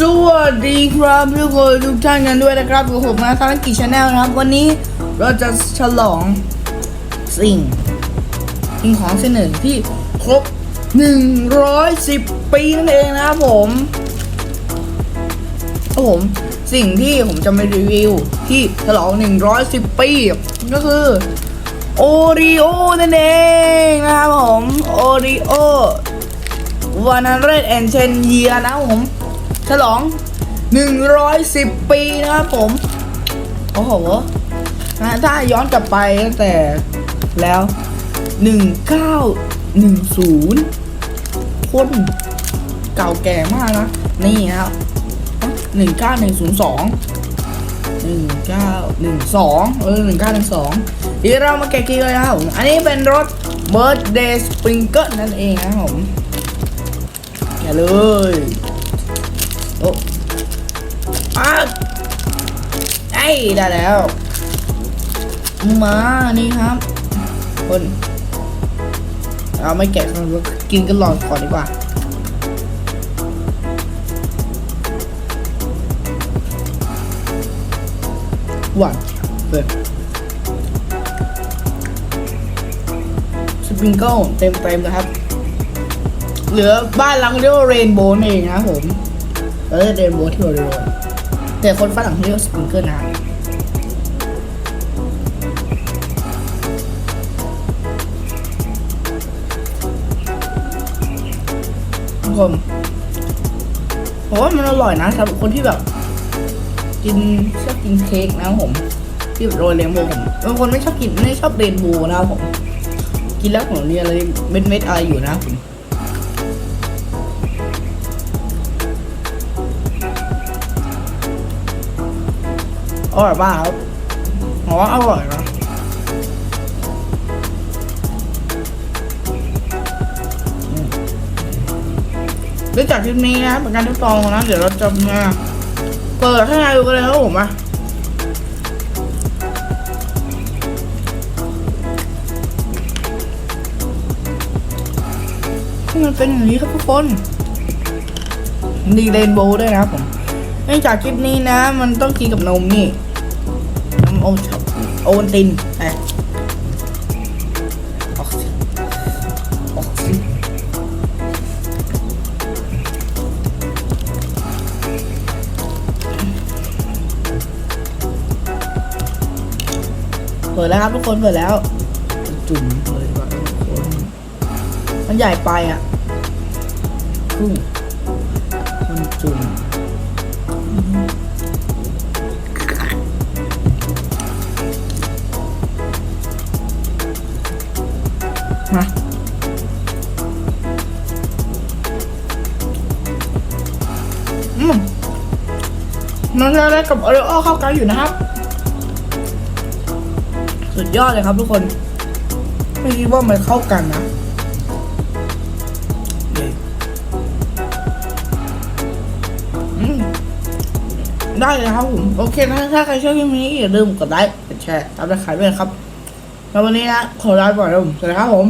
สวัสดีครับทุกคนทุกท่านกันด้วยนะครับกับผมนะทางกิจชาแนลนะครับ วันนี้เราจะฉลองสิ่งสิ่งของเสนึ่งที่ครบ 110 ปีนั่นเองนะครับผมครับผมสิ่งที่ผมจะมารีวิวที่ฉลอง 110 ปี ก็คือโอรีโอนั่นเองนะครับผมโอรีโอวันนั้นเรดแอนเชนเยียนะครับผม ฉลอง 110 ปีนะครับผม โอ้โหนะถ้าย้อนกลับไปตั้งแต่แล้ว 1910 คนเก่าแก่มากนะ นี่ครับ 19102 1912 เออ 1912ทีกเรามาแกะกีเลยนะครับผมอันนี้เป็นรถ Birthday Sprinkle นั่นเองนะครับผม แกะเลย โอ้ปักไอ้ได้แล้ว มา นี่ครับ คน เอาไม่แกะกันกินกันหลอดก่อนดีกว่าหวานเปิดสปริงเกิลเต็มเต็มๆนะครับ เหลือบ้านเราเรียกว่าเรนโบว์เองนะครับผม เราเรียกเรนโบว์ที่เราเรียแต่คนฝรั่งเขาเรียกสปริงเกิลนะทุกคนผมว่ามันอร่อยนะสำหรับคนที่แบบ กินชอบกินเค้กนะผมที่โรยเรนโบว์ผมบางคนไม่ชอบกินไม่ชอบเรนโบว์นะผม กินแล้วผมมีอะไรเม็ดเม็ดอะไรอยู่นะผม อร่อยป่ะครับผมว่าอร่อยนะอืมเรื่องจากคลิปนี้นะเป็นการทดลองนะ เดี๋ยวเราจะมาเปิดให้นายดูกันเลยครับผมอะมันเป็นอย่างนี้ครับทุกคนดีเรนโบว์ด้วยนะครับผมเนื่องจากคลิปนี้นะ มันต้องกินกับนมนี่ โอช็อปโอวัลตินไปออกสิออกสิเปิดแล้วครับทุกคนเปิดแล้ว จุ่มเลยดีกว่าทุกคน มันใหญ่ไปอะครึ่งมันจุ่ม มาอืมมันจะได้กับโอริโอเข้ากันอยู่นะครับ สุดยอดเลยครับทุกคน ไม่คิดว่ามันเข้ากันนะได้เลยครับผม โอเคนะถ้าใครชอบคลิปนี้อย่าลืมกดไลค์กดแชร์ตามราคายด้วยครับ แล้ววันนี้นะขอลาไปก่อนครับผมสวัสดีครับผม